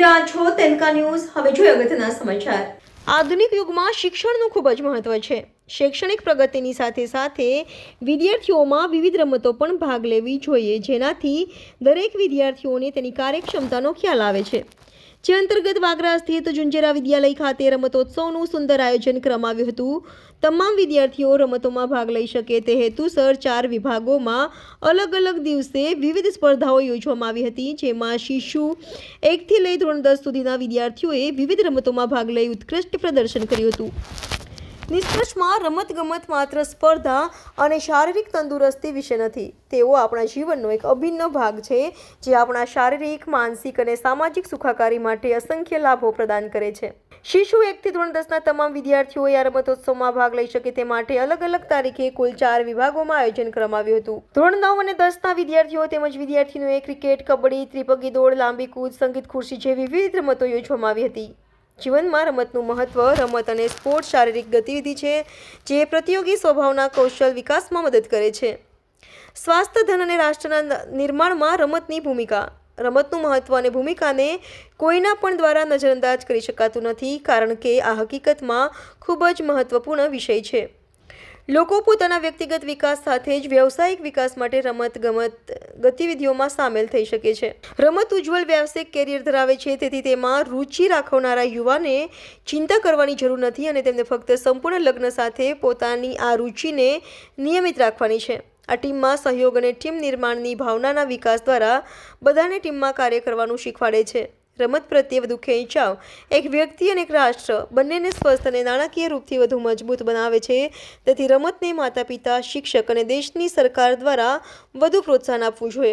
રહ્યા છો, તેલકા ન્યૂઝ. હવે જોઈએ અગત્યના સમાચાર. આધુનિક યુગમાં શિક્ષણનું ખૂબ જ મહત્વ છે. શૈક્ષણિક પ્રગતિની સાથે સાથે વિદ્યાર્થીઓમાં વિવિધ રમતો પણ ભાગ લેવી જોઈએ, જેનાથી દરેક વિદ્યાર્થીઓને તેની કાર્યક્ષમતાનો ખ્યાલ આવે છે. જે અંતર્ગત વાગરા સ્થિત જુંજેરા વિદ્યાલય ખાતે રમતોત્સવનું સુંદર આયોજન કરવામાં હતું. તમામ વિદ્યાર્થીઓ રમતોમાં ભાગ લઈ શકે તે હેતુસર ચાર વિભાગોમાં અલગ અલગ દિવસે વિવિધ સ્પર્ધાઓ યોજવામાં આવી હતી, જેમાં શિશુ એકથી લઈ ધોરણ દસ સુધીના વિદ્યાર્થીઓએ વિવિધ રમતોમાં ભાગ લઈ ઉત્કૃષ્ટ પ્રદર્શન કર્યું હતું. નિષ્કર્ષમાં રમતગમત માત્ર સ્પર્ધા અને શારીરિક તંદુરસ્તી વિશે નથી. તેઓ આપણા જીવનનો એક અભિન્ન ભાગ છે, જે આપણા શારીરિક, માનસિક અને સામાજિક સુખાકારી માટે અસંખ્ય લાભો પ્રદાન કરે છે. શિશુ એકથી ધોરણ દસના તમામ વિદ્યાર્થીઓએ આ રમતોત્સવમાં ભાગ લઈ શકે તે માટે અલગ અલગ તારીખે કુલ ચાર વિભાગોમાં આયોજન કરવામાં આવ્યું હતું. ધોરણ નવ અને દસના વિદ્યાર્થીઓ તેમજ વિદ્યાર્થીઓએ ક્રિકેટ, કબડ્ડી, ત્રિપગી દોડ, લાંબી કૂદ, સંગીત, ખુરશી જેવી વિવિધ રમતો યોજવામાં આવી હતી. જીવનમાં રમતનું મહત્વ, રમત અને સ્પોર્ટ શારીરિક ગતિવિધિ છે, જે પ્રતિયોગી સ્વભાવના કૌશલ વિકાસમાં મદદ કરે છે. સ્વાસ્થ્ય, ધન અને રાષ્ટ્રના નિર્માણમાં રમતની ભૂમિકા. રમતનું મહત્વ અને ભૂમિકાને કોઈના પણ દ્વારા નજરઅંદાજ કરી શકાતું નથી, કારણ કે આ હકીકતમાં ખૂબ જ મહત્વપૂર્ણ વિષય છે. લોકો પોતાના વ્યક્તિગત વિકાસ સાથે જ વ્યવસાયિક વિકાસ માટે રમત ગમત ગતિવિધિઓમાં સામેલ થઈ શકે છે. રમત ઉજ્જવલ વ્યવસાયિક કેરિયર ધરાવે છે, તેથી તેમાં રુચિ રાખવનારા યુવાને ચિંતા કરવાની જરૂર નથી અને તેમને ફક્ત સંપૂર્ણ લગ્ન સાથે પોતાની આ રુચિને નિયમિત રાખવાની છે. આ ટીમમાં સહયોગ અને ટીમ નિર્માણની ભાવનાના વિકાસ દ્વારા બધાને ટીમમાં કાર્ય કરવાનું શીખવાડે છે. રમત પ્રત્યે વધુ ખેંચાવ. એક વ્યક્તિ અને એક રાષ્ટ્ર બંનેને સ્વસ્થ અને નાણાકીય રૂપથી વધુ મજબૂત બનાવે છે. તેથી રમતને માતા પિતા શિક્ષક અને દેશની સરકાર દ્વારા વધુ પ્રોત્સાહન આપવું જોઈએ.